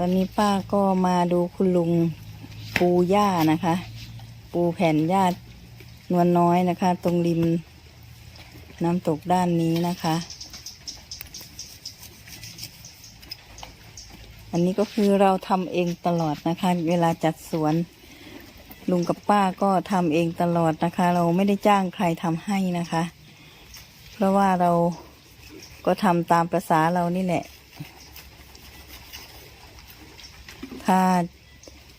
ตอนนี้ป้าก็มาดูคุณลุงปูหญ้านะคะ ปูแผ่นหญ้านวลน้อยนะคะ ตรงริมน้ำตกด้านนี้นะคะ อันนี้ก็คือเราทำเองตลอดนะคะ เวลาจัดสวนลุงกับป้าก็ทำเองตลอดนะคะ เราไม่ได้จ้างใครทำให้นะคะ เพราะว่าเราก็ทำตามประษาเรานี่แหละ ถ้า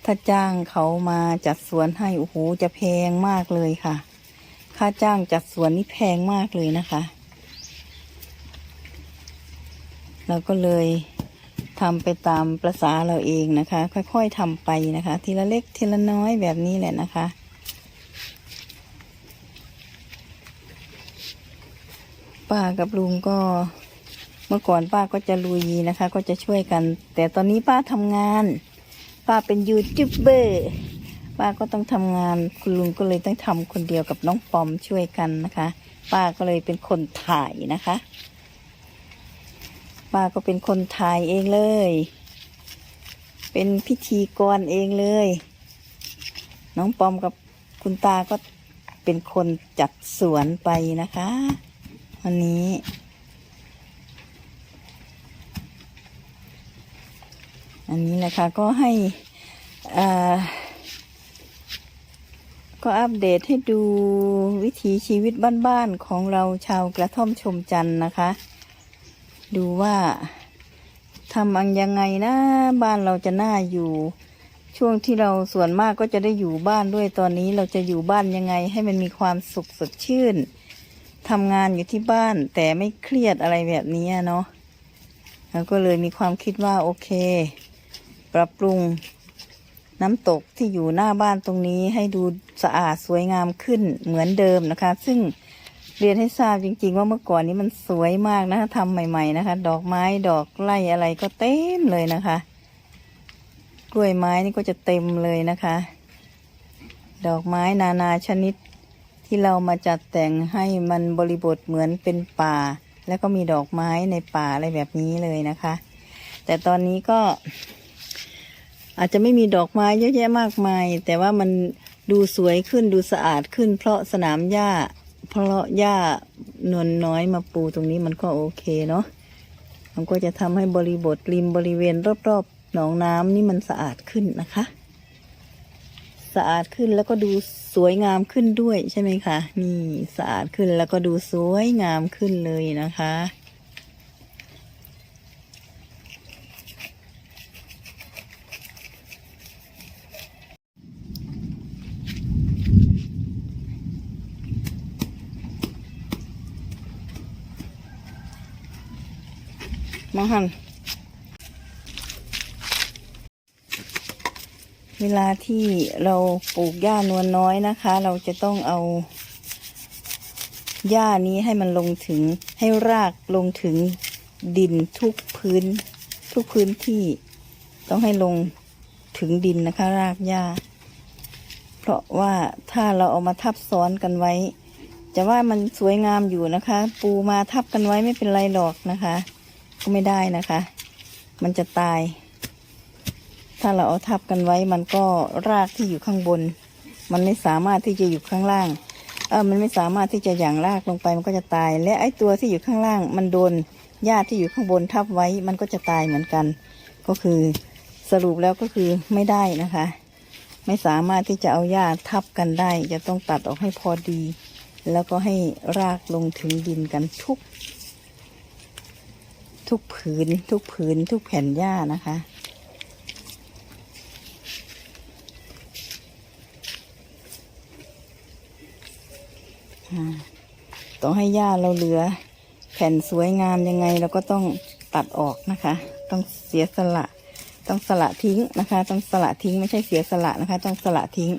ถ้าจ้างเขามาจัดสวนให้โอ้โหจะแพงมากเลยค่ะ ค่าจ้างจัดสวนนี่แพงมากเลยนะคะเราก็เลยทำไปตามประษาเราเองนะคะ ค่อยๆทำไปนะคะ ทีละเล็กทีละน้อยแบบนี้แหละนะคะ ป้ากับลุงก็เมื่อก่อนป้าก็จะลุยนะคะ ก็จะช่วยกัน แต่ตอนนี้ป้าทำงาน ป้าเป็นยูทูบเบอร์ป้าก็ต้องทำงานคุณลุงก็เลยต้องทำคนเดียวกับน้องปอมช่วยกันนะคะ ป้าก็เลยเป็นคนถ่ายนะคะ ป้าก็เป็นคนถ่ายเองเลย เป็นพิธีกรเองเลย น้องปอมกับคุณตาก็เป็นคนจัดสวนไปนะคะ วันนี้ อันนี้แหละคะก็ให้ก็อัปเดตให้ดูวิถีชีวิตบ้านๆของเราชาวกระท่อมชมจันทร์นะคะ ดูว่าทำอังยังไงนะบ้านเราจะน่าอยู่ ช่วงที่เราส่วนมากก็จะได้อยู่บ้านด้วยตอนนี้เราจะอยู่บ้านยังไง ให้มันมีความสุขสดชื่นทำงานอยู่ที่บ้านแต่ไม่เครียดอะไรแบบนี้เนาะเราก็เลยมีความคิดว่าโอเค ปรับปรุงน้ำตกที่อยู่หน้าบ้านตรงนี้ให้ดูสะอาดสวยงามขึ้นเหมือนเดิมนะคะ ซึ่งเรียนให้ทราบจริง ๆ ว่าเมื่อก่อนนี้มันสวยมากนะคะทำใหม่ ๆ นะคะ ดอกไม้ดอกไร่อะไรก็เต็มเลยนะคะ กล้วยไม้นี่ก็จะเต็มเลยนะคะ ดอกไม้นานาชนิดที่เรามาจัดแต่งให้มันบริบทเหมือนเป็นป่า แล้วก็มีดอกไม้ในป่าอะไรแบบนี้เลยนะคะ แต่ตอนนี้ก็ อาจจะไม่มีดอกไม้เยอะแยะมากมาย แต่ว่ามันดูสวยขึ้นดูสะอาดขึ้น เพราะสนามหญ้า เพราะหญ้านวลน้อยมาปูตรงนี้มันก็โอเคเนาะมันก็จะทำให้บริบทริมบริเวณรอบๆหนองน้ำนี่มันสะอาดขึ้นนะคะ สะอาดขึ้นแล้วก็ดูสวยงามขึ้นด้วยใช่ไหมคะ นี่สะอาดขึ้นแล้วก็ดูสวยงามขึ้นเลยนะคะ มาหันเวลาที่เราปลูกหญ้านวลน้อยนะคะ เราจะต้องเอาหญ้านี้ให้มันลงถึงให้รากลงถึงดินทุกพื้น ทุกพื้นที่ต้องให้ลงถึงดินนะคะ รากหญ้า เพราะว่าถ้าเราเอามาทับซ้อนกันไว้ จะว่ามันสวยงามอยู่นะคะ ปูมาทับกันไว้ไม่เป็นไรหรอกนะคะ ก็ไม่ได้นะคะ มันจะตาย ถ้าเราเอาทับกันไว้มันก็รากที่อยู่ข้างบน มันไม่สามารถที่จะอยู่ข้างล่างเออมันไม่สามารถที่จะหย่างรากลงไปมันก็จะตาย และไอ้ตัวที่อยู่ข้างล่าง มันโดนหญ้าที่อยู่ข้างบนทับไว้ มันก็จะตายเหมือนกัน ก็คือสรุปแล้วก็คือไม่ได้นะคะ ไม่สามารถที่จะเอาหญ้าทับกันได้ จะต้องตัดออกให้พอดี แล้วก็ให้รากลงถึงดินกันทุก ทุกผืนทุกผืนทุกแผ่นหญ้านะคะอ่าต้องให้หญ้าเราเหลือ แผ่นสวยงามยังไงเราก็ต้องตัดออกนะคะ ต้องเสียสละ ต้องสละทิ้งนะคะ ต้องสละทิ้งไม่ใช่เสียสละนะคะ ต้องสละทิ้ง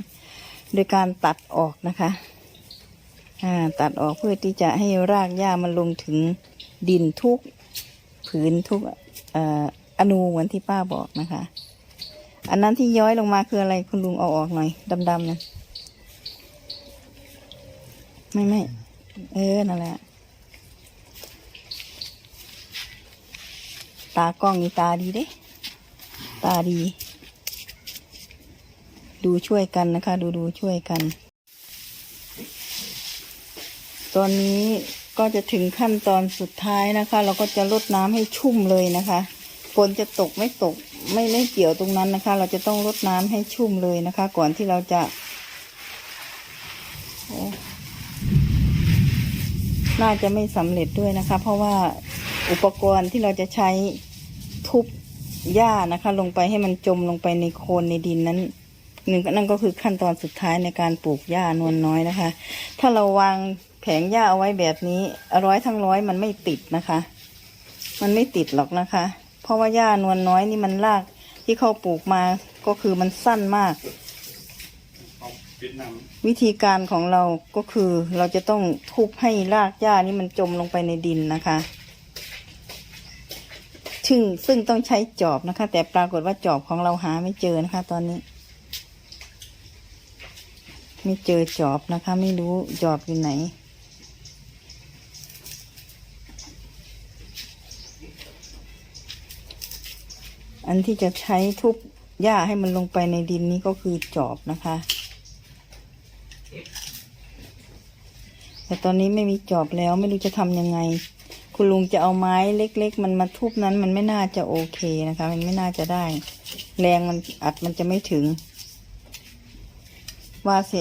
โดยการตัดออกนะคะตัดออกเพื่อที่จะให้รากหญ้ามันลงถึงดินทุก ผืนทุกเอ่ออนูเหมือนที่ป้าบอกนะคะ อันนั้นที่ย้อยลงมาคืออะไรคุณลุงเอาออกหน่อยดำๆนะไม่ไม่เออนั่นแหละตากล้องนี่ตาดีเด้ ตาดี ดูช่วยกันนะคะ ดูดูช่วยกัน ตอนนี้ ก็จะถึงขั้นตอนสุดท้ายนะคะ เราก็จะลดน้ำให้ชุ่มเลยนะคะฝนจะตกไม่ตกไม่ไม่เกี่ยวตรงนั้นนะคะ เราจะต้องลดน้ำให้ชุ่มเลยนะคะ ก่อนที่เราจะน่าจะไม่สำเร็จด้วยนะคะ เพราะว่าอุปกรณ์ที่เราจะใช้ทุบหญ้านะคะ ลงไปให้มันจมลงไปในโคลนในดินนั้น หนึ่งนั่นก็คือขั้นตอนสุดท้ายในการปลูกหญ้านวลน้อยนะคะ ถ้าเราวางแผงหญ้าเอาไว้แบบนี้ร้อยทั้งร้อยมันไม่ติดนะคะ มันไม่ติดหรอกนะคะ เพราะว่าหญ้านวลน้อยนี่มันรากที่เขาปลูกมาก็คือมันสั้นมาก วิธีการของเราก็คือเราจะต้องทุบให้รากหญ้านี่มันจมลงไปในดินนะคะซึ่งซึ่งต้องใช้จอบนะคะ แต่ปรากฏว่าจอบของเราหาไม่เจอนะคะ ตอนนี้ ไม่เจอจอบนะคะ ไม่รู้จอบอยู่ไหน อันที่จะใช้ทุบหญ้าให้มันลงไปในดินนี้ก็คือจอบนะคะ แต่ตอนนี้ไม่มีจอบแล้วไม่รู้จะทำยังไง คุณลุงจะเอาไม้เล็ก ๆ มันมาทุบนั้นมันไม่น่าจะโอเคนะคะ มันไม่น่าจะได้ แรงมันอัดมันจะไม่ถึง ว่าเส